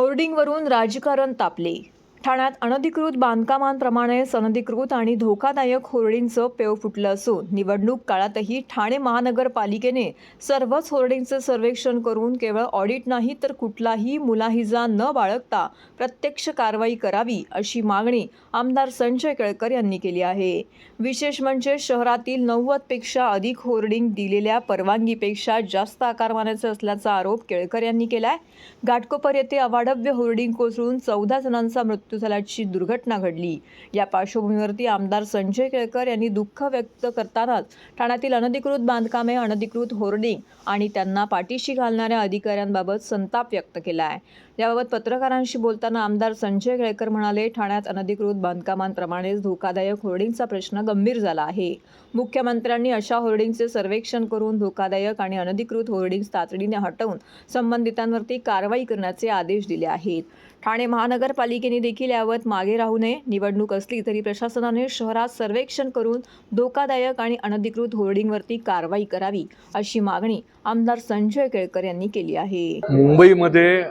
होर्डिंगवरून राजकारण तापले. ठाण्यात अनधिकृत बांधकामांप्रमाणेच अनधिकृत आणि धोकादायक होर्डिंगचं पेव फुटलं असून निवडणूक काळातही ठाणे महानगरपालिकेने सर्वच होर्डिंगचं सर्वेक्षण करून केवळ ऑडिट नाही तर कुठलाही मुलाहिजा न बाळगता प्रत्यक्ष कारवाई करावी अशी मागणी आमदार संजय केळकर यांनी केली आहे. विशेष म्हणजे शहरातील नव्वदपेक्षा अधिक होर्डिंग दिलेल्या परवानगीपेक्षा जास्त आकारमानाचे असल्याचा आरोप केळकर यांनी केला आहे घाटकोपर येथे अवाढव्य होर्डिंग कोसळून चौदा जणांचा मृत्यू मृत्यू झाल्याची दुर्घटना घडली. या पार्श्वभूमीवरती आमदार संजय केळकर यांनी दुःख व्यक्त करतानाच ठाण्यातील अनधिकृत बांधकामे अनधिकृत होर्डिंग आणि त्यांना पाठीशी घालणाऱ्या अधिकाऱ्यांबाबत संताप व्यक्त केला आहे याबाबत पत्रकारांशी बोलताना आमदार संजय केळकर म्हणाले ठाण्यात अनधिकृत बांधकामांप्रमाणेच धोकादायक होर्डिंगचा प्रश्न गंभीर झाला आहे. मुख्यमंत्र्यांनी अशा होर्डिंगचे सर्वेक्षण करून धोकादायक आणि अनधिकृत होर्डिंग्स तातडीने हटवून संबंधितांवरती कारवाई करण्याचे आदेश दिले आहेत. ठाणे महानगरपालिकेने देखील यावत मागे राहू नये. निवडणूक असली तरी प्रशासनाने शहरात सर्वेक्षण करून धोकादायक आणि अनधिकृत होर्डिंगवरती कारवाई करावी अशी मागणी आमदार संजय केळकर यांनी केली आहे. मुंबईमध्ये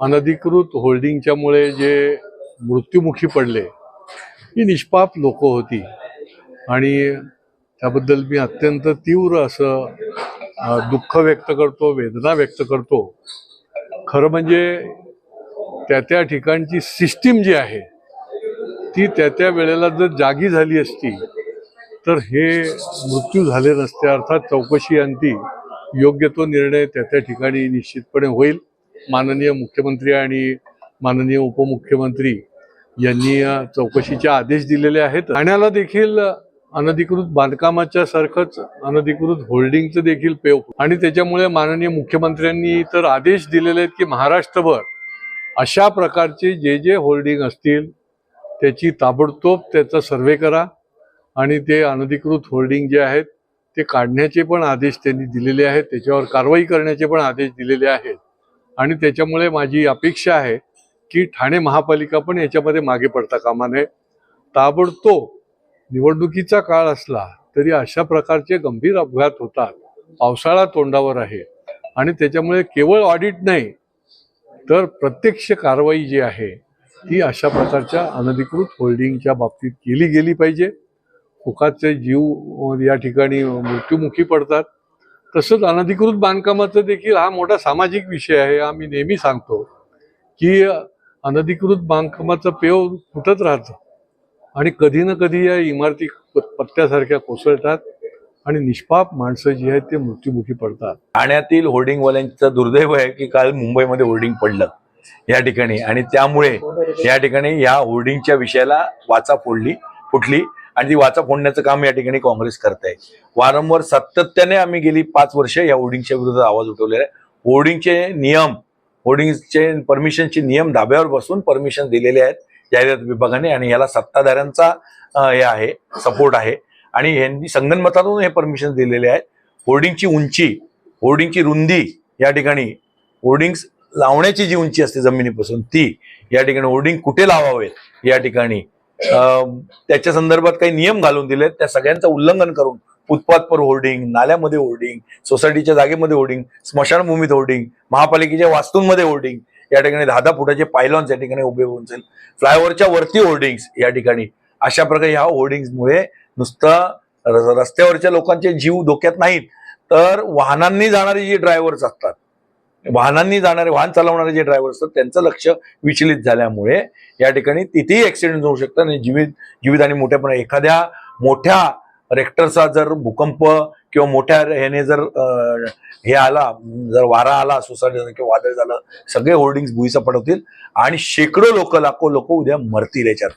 अनधिकृत होर्डिंगच्यामुळे जे मृत्युमुखी पडले ही निष्पाप लोक होती. आणि त्याबद्दल मी अत्यंत तीव्र असं दुःख व्यक्त करतो वेदना व्यक्त करतो. खरं म्हणजे त्या त्या ठिकाणची सिस्टीम जी आहे ती त्या त्या वेळेला जर जागी झाली असती तर हे मृत्यू झाले नसते अर्थात चौकशी अंती योग्य तो निर्णय त्या त्या ठिकाणी निश्चितपणे होईल. माननीय मुख्यमंत्री आणि माननीय उपमुख्यमंत्री यांनी चौकशीचे आदेश दिलेले आहेत. ठाण्याला देखील अनधिकृत बांधकामाच्या सारखंच अनधिकृत होल्डिंगचं देखील पेव आणि त्याच्यामुळे माननीय मुख्यमंत्र्यांनी तर आदेश दिलेले आहेत की महाराष्ट्रभर अशा प्रकारचे जे जे होल्डिंग असतील त्याची ताबडतोब त्याचा सर्वे करा आणि ते अनधिकृत होल्डिंग जे आहेत ते काढण्याचे पण आदेश त्यांनी दिलेले आहेत त्याच्यावर कारवाई करण्याचे पण आदेश दिलेले आहेत. आणि त्याच्यामुळे माझी अपेक्षा आहे की ठाणे महापालिका पण याच्यामध्ये मागे पडता कामा नये. ताबडतोब निवडणुकीचा काळ असला तरी अशा प्रकारचे गंभीर अपघात होतात पावसाळा तोंडावर आहे. आणि त्याच्यामुळे केवळ ऑडिट नाही तर प्रत्यक्ष कारवाई जी आहे ती अशा प्रकारच्या अनधिकृत होल्डिंगच्या बाबतीत केली गेली पाहिजे. फुकाचे जीव या ठिकाणी मृत्युमुखी पडतात. तसंच अनधिकृत बांधकामाचं देखील हा मोठा सामाजिक विषय आहे. आम्ही नेहमी सांगतो की अनधिकृत बांधकामाचं पेव फुटत राहतं आणि कधी ना कधी या इमारती पत्त्यासारख्या कोसळतात. आणि निष्पाप माणसं जी आहेत ते मृत्यूमुखी पडतात. ठाण्यातील होर्डिंगवाल्यांचं दुर्दैव आहे की काल मुंबईमध्ये होर्डिंग पडलं या ठिकाणी. आणि त्यामुळे या ठिकाणी या होर्डिंगच्या विषयाला वाचा फोडली फुटली आणि ती वाचा फोडण्याचं काम या ठिकाणी काँग्रेस करत आहे वारंवार सातत्याने आम्ही गेली पाच वर्ष या होर्डिंगच्या विरोधात आवाज उठवलेला आहे. होर्डिंगचे नियम होर्डिंगचे परमिशनचे नियम धाब्यावर बसून परमिशन दिलेले आहेत. जाहिरात विभागाने आणि याला सत्ताधाऱ्यांचा हे आहे सपोर्ट आहे. आणि यांनी संगनमतातून हे परमिशन दिलेले आहेत. होर्डिंगची उंची होर्डिंगची रुंदी या ठिकाणी होर्डिंग्स लावण्याची जी उंची असते जमिनीपासून ती या ठिकाणी होर्डिंग कुठे लावावेत या ठिकाणी? त्याच्या संदर्भात काही नियम घालून दिलेत. त्या सगळ्यांचं उल्लंघन करून उत्पादपर होर्डिंग नाल्यामध्ये होर्डिंग सोसायटीच्या जागेमध्ये होर्डिंग स्मशानभूमीत होर्डिंग महापालिकेच्या वास्तूंमध्ये होर्डिंग या ठिकाणी दहा दहा फुटाचे पायलॉन्स या ठिकाणी उभे होऊन जाईल. फ्लायओव्हरच्या वरती होर्डिंग्स या ठिकाणी. अशा प्रकारे ह्या होर्डिंग्समुळे नुसतं रस्त्यावरच्या लोकांचे जीव धोक्यात नाहीत. तर वाहनांनी जाणारे जे ड्रायव्हर्स असतात वाहनांनी जाणारे वाहन चालवणारे जे ड्रायव्हर असतात त्यांचं लक्ष विचलित झाल्यामुळे या ठिकाणी तिथेही ऍक्सिडेंट होऊ शकतात आणि जीवित जीवित आणि मोठ्यापणा एखाद्या मोठ्या रेक्टरचा जर भूकंप किंवा मोठ्या ह्याने जर हे आला जर वारा आला सोसायटी किंवा वादळ झालं सगळे होर्डिंग्स भुईचा पडवतील आणि शेकडो लोक लाखो लोक उद्या मरतील याच्यात.